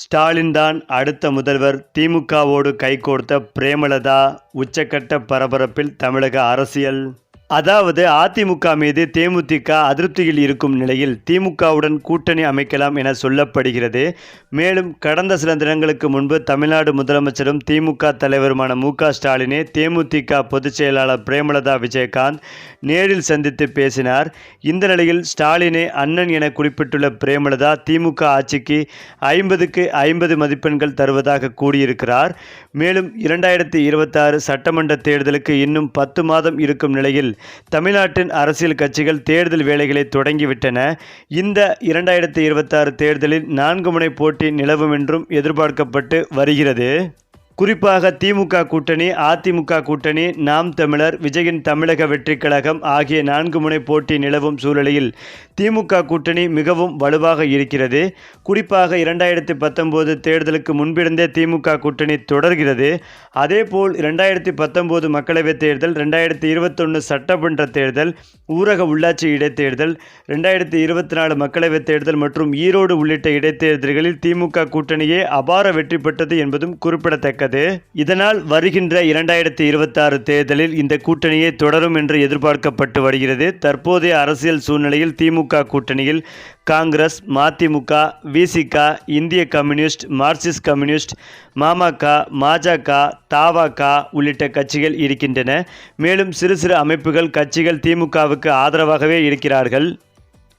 ஸ்டாலின் தான் அடுத்த முதல்வர். திமுகவோடு கைகோர்த்த பிரேமலதா உச்சக்கட்ட பரபரப்பில் தமிழக அரசியல். அதாவது அதிமுக மீது தேமுதிக அதிருப்தியில் இருக்கும் நிலையில் திமுகவுடன் கூட்டணி அமைக்கலாம் என சொல்லப்படுகிறது. மேலும் கடந்த சில தினங்களுக்கு முன்பு தமிழ்நாடு முதலமைச்சரும் திமுக தலைவருமான மு க ஸ்டாலினை தேமுதிக பொதுச் செயலாளர் பிரேமலதா விஜயகாந்த் நேரில் சந்தித்து பேசினார். இந்த நிலையில் ஸ்டாலினை அண்ணன் என குறிப்பிட்டுள்ள பிரேமலதா திமுக ஆட்சிக்கு ஐம்பதுக்கு ஐம்பது மதிப்பெண்கள் தருவதாக கூறியிருக்கிறார். மேலும் இரண்டாயிரத்தி இருபத்தாறு சட்டமன்ற தேர்தலுக்கு இன்னும் பத்து மாதம் இருக்கும் நிலையில் தமிழ்நாட்டின் அரசியல் கட்சிகள் தேர்தல் வேலைகளை தொடங்கிவிட்டன. இந்த இரண்டாயிரத்தி இருபத்தாறு தேர்தலில் நான்கு முனை போட்டி நிலவும் என்றும் எதிர்பார்க்கப்பட்டு வருகிறது. குறிப்பாக திமுக கூட்டணி அதிமுக கூட்டணி நாம் தமிழர் விஜயின் தமிழக வெற்றிக் கழகம் ஆகிய நான்கு முனை போட்டி நிலவும் சூழலில் திமுக கூட்டணி மிகவும் வலுவாக இருக்கிறது. குறிப்பாக இரண்டாயிரத்தி பத்தொம்போது தேர்தலுக்கு முன்பிருந்தே திமுக கூட்டணி தொடர்கிறது. அதேபோல் இரண்டாயிரத்தி பத்தொம்போது மக்களவைத் தேர்தல் ரெண்டாயிரத்தி இருபத்தொன்று சட்டமன்ற தேர்தல் ஊரக உள்ளாட்சி இடைத்தேர்தல் ரெண்டாயிரத்தி இருபத்தி நாலு மக்களவைத் தேர்தல் மற்றும் ஈரோடு உள்ளிட்ட இடைத்தேர்தல்களில் திமுக கூட்டணியே அபார வெற்றி பெற்றது என்பதும் குறிப்பிடத்தக்கது. இதனால் வருகின்ற இரண்டாயிரத்தி இருபத்தாறு தேர்தலில் இந்த கூட்டணியே தொடரும் என்று எதிர்பார்க்கப்பட்டு வருகிறது. தற்போதைய அரசியல் சூழ்நிலையில் திமுக கூட்டணியில் காங்கிரஸ் மதிமுக விசிக இந்திய communist marxist communist Mamaka Majaka Thavaka உள்ளிட்ட கட்சிகள் இருக்கின்றன. மேலும் சிறு சிறு அமைப்புகள் கட்சிகள் திமுகவுக்கு ஆதரவாகவே இருக்கிறார்கள்.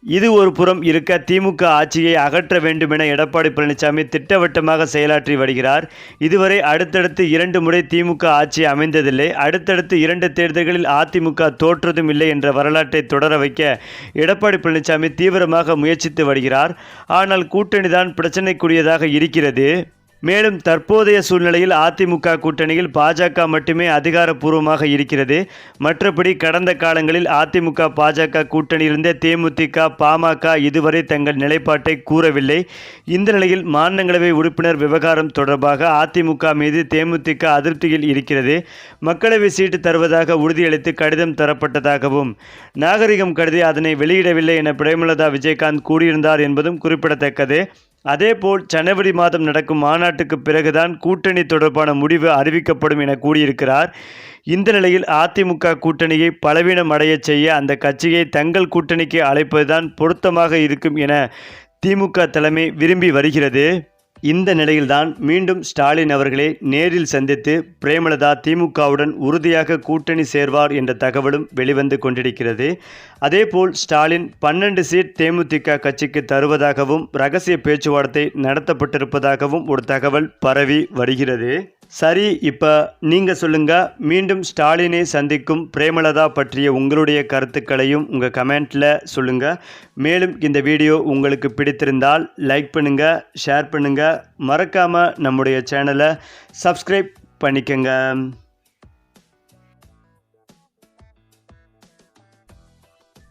இது ஒரு புறம் இருக்க திமுக ஆட்சியை அகற்ற வேண்டுமென எடப்பாடி பழனிசாமி திட்டவட்டமாக செயலாற்றி வருகிறார். இதுவரை அடுத்தடுத்து இரண்டு முறை திமுக ஆட்சி அமைந்ததில்லை. அடுத்தடுத்து இரண்டு தேர்தல்களில் அதிமுக தோற்றதும் இல்லை என்ற வரலாற்றை தொடர வைக்க எடப்பாடி பழனிசாமி தீவிரமாக முயற்சித்து வருகிறார். ஆனால் கூட்டணிதான் பிரச்சனைக்குரியதாக இருக்கிறது. மேலும் தற்போதைய சூழ்நிலையில் அதிமுக கூட்டணியில் பாஜக மட்டுமே அதிகாரப்பூர்வமாக இருக்கிறது. மற்றபடி கடந்த காலங்களில் அதிமுக பாஜக கூட்டணியிலிருந்தே தேமுதிக பாமக இதுவரை தங்கள் நிலைப்பாட்டை கூறவில்லை. இந்த நிலையில் மாநிலங்களவை உறுப்பினர் விவகாரம் தொடர்பாக அதிமுக மீது தேமுதிக அதிருப்தியில் இருக்கிறது. மக்களவை சீட்டு தருவதாக உறுதியளித்து கடிதம் தரப்பட்டதாகவும் நாகரிகம் கருதி அதனை வெளியிடவில்லை என பிரேமலதா விஜயகாந்த் கூறியிருந்தார் என்பதும் குறிப்பிடத்தக்கது. அதேபோல் ஜனவரி மாதம் நடக்கும் மாநாட்டுக்கு பிறகுதான் கூட்டணி தொடர்பான முடிவு அறிவிக்கப்படும் என கூறியிருக்கிறார். இந்த நிலையில் அதிமுக கூட்டணியை பலவீனம் அடையச் செய்ய அந்த கட்சியை தங்கள் கூட்டணிக்கு அழைப்பதுதான் பொருத்தமாக இருக்கும் என திமுக தலைமை விரும்பி வருகிறது. இந்த நிலையில்தான் மீண்டும் ஸ்டாலின் அவர்களை நேரில் சந்தித்து பிரேமலதா திமுகவுடன் உறுதியாக கூட்டணி சேர்வார் என்ற தகவலும் வெளிவந்து கொண்டிருக்கிறது. அதேபோல் ஸ்டாலின் பன்னெண்டு சீட் தேமுதிக கட்சிக்கு தருவதாகவும் ரகசிய பேச்சுவார்த்தை நடத்தப்பட்டிருப்பதாகவும் ஒரு தகவல் பரவி வருகிறது. சரி இப்போ நீங்கள் சொல்லுங்கள் மீண்டும் ஸ்டாலினை சந்திக்கும் பிரேமலதா பற்றிய உங்களுடைய கருத்துக்களையும் உங்கள் கமெண்ட்டில் சொல்லுங்கள் மேலும் இந்த வீடியோ உங்களுக்கு பிடித்திருந்தால் லைக் பண்ணுங்கள் ஷேர் பண்ணுங்கள் மறக்காமல் நம்முடைய சேனலை சப்ஸ்கிரைப் பண்ணிக்கங்க.